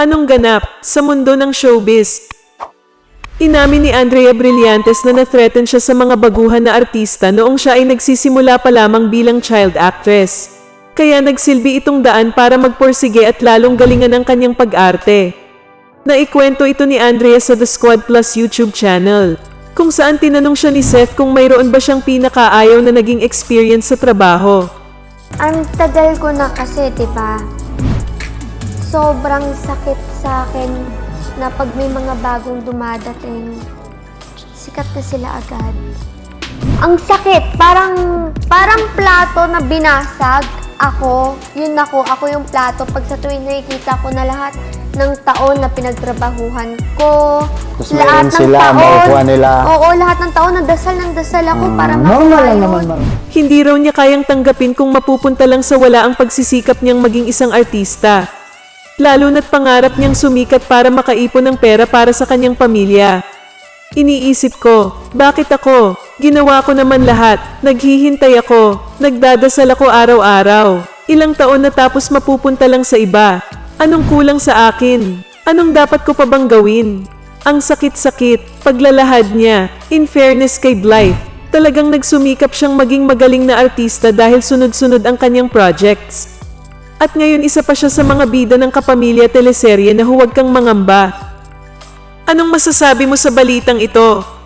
Anong ganap sa mundo ng showbiz? Inamin ni Andrea Brillantes na na-threaten siya sa mga baguhan na artista noong siya ay nagsisimula pa lamang bilang child actress. Kaya nagsilbi itong daan para magporsige at lalong galingan ang kanyang pag-arte. Naikwento ito ni Andrea sa The Squad Plus YouTube channel, kung saan tinanong siya ni Seth kung mayroon ba siyang pinakaayaw na naging experience sa trabaho. Ang tagal ko na kasi, di ba? Sobrang sakit sa akin na pag may mga bagong dumadating, sikat na sila agad. Ang sakit, parang parang plato na binasag. Ako, yun ako, ako yung plato. Pag sa tuwing nakikita ko na lahat ng taon na pinagtrabahuhan ko, Tapos meron sila, makukuha nila. Oo, lahat ng taon, nagdasal ng dasal ako para Mm, normal makuha lang yun. naman, ma'am. Hindi raw niya kayang tanggapin kung mapupunta lang sa wala ang pagsisikap niyang maging isang artista. Lalo na't pangarap niyang sumikat para makaipon ng pera para sa kanyang pamilya. Iniisip ko, bakit ako? Ginawa ko naman lahat. Naghihintay ako. Nagdadasal ako araw-araw. Ilang taon na tapos mapupunta lang sa iba. Anong kulang sa akin? Anong dapat ko pa bang gawin? Ang sakit-sakit, paglalahad niya, in fairness kay Blythe, talagang nagsumikap siyang maging magaling na artista dahil sunod-sunod ang kanyang projects. At ngayon isa pa siya sa mga bida ng kapamilya teleserye na huwag kang mangamba. Anong masasabi mo sa balitang ito?